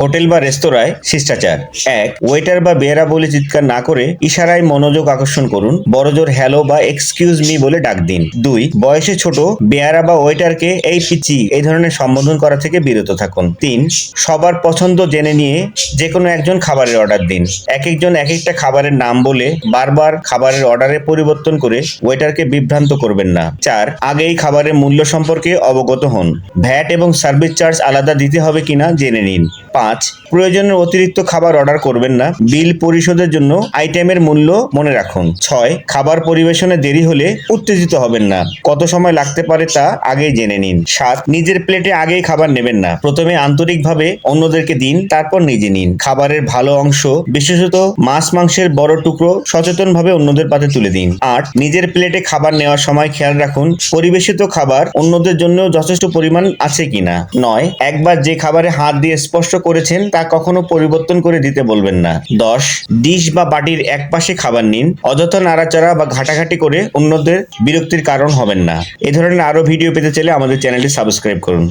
Hotel বা রেস্তোরাঁয় শিষ্টাচার। এক ওয়েটার বা বেয়ারা বলে চিৎকার না করে ইশারায় মনোযোগ আকর্ষণ করুন। বড়জোর হ্যালো বা এক্সকিউজ মি বলে ডাক দিন। দুই, বয়সে ছোট বেয়ারা বা ওয়েটারকে এই পিচি, এই ধরনের সম্বোধন করা থেকে বিরত থাকুন। তিন, সবার পছন্দ জেনে নিয়ে যে কোনো একজন খাবারের অর্ডার দিন। এক একজন এক একটা খাবারের নাম বলে বারবার খাবারের অর্ডারে পরিবর্তন করে ওয়েটারকে বিভ্রান্ত করবেন না। চার, আগেই খাবারের মূল্য সম্পর্কে অবগত হন। ভ্যাট এবং সার্ভিস চার্জ আলাদা দিতে হবে কিনা জেনে নিন। পাঁচ প্রয়োজনের অতিরিক্ত খাবার অর্ডার করবেন না। বিল পরিশোধের জন্য আইটেমের মূল্য মনে রাখুন। ছয়, খাবার পরিবেশনে দেরি হলে উত্তেজিত হবেন না। কত সময় লাগতে পারে তা আগেই জেনে নিন। সাত, নিজের প্লেটে আগেই খাবার নেবেন না। প্রথমে আন্তরিকভাবে অন্যদেরকে দিন, তারপর নিজে নিন। খাবারের ভালো অংশ, বিশেষত মাছ মাংসের বড় টুকরো, সচেতনভাবে অন্যদের পাতে তুলে দিন। আট, নিজের প্লেটে খাবার নেওয়ার সময় খেয়াল রাখুন, পরিবেশিত খাবার অন্যদের জন্য যথেষ্ট পরিমাণ আছে কিনা। নয়, একবার যে খাবারে হাত দিয়ে স্পষ্ট করেছেন তা কখনো পরিবর্তন করে দিতে বলবেন না। দশ, ডিশ বা বাটির এক পাশে খাবার নিন, অযথা নাড়াচাড়া বা ঘাটাঘাটি করে অন্যদের বিরক্তির কারণ হবেন না। এ ধরনের আরও ভিডিও পেতে চাইলে আমাদের চ্যানেলটি সাবস্ক্রাইব করুন।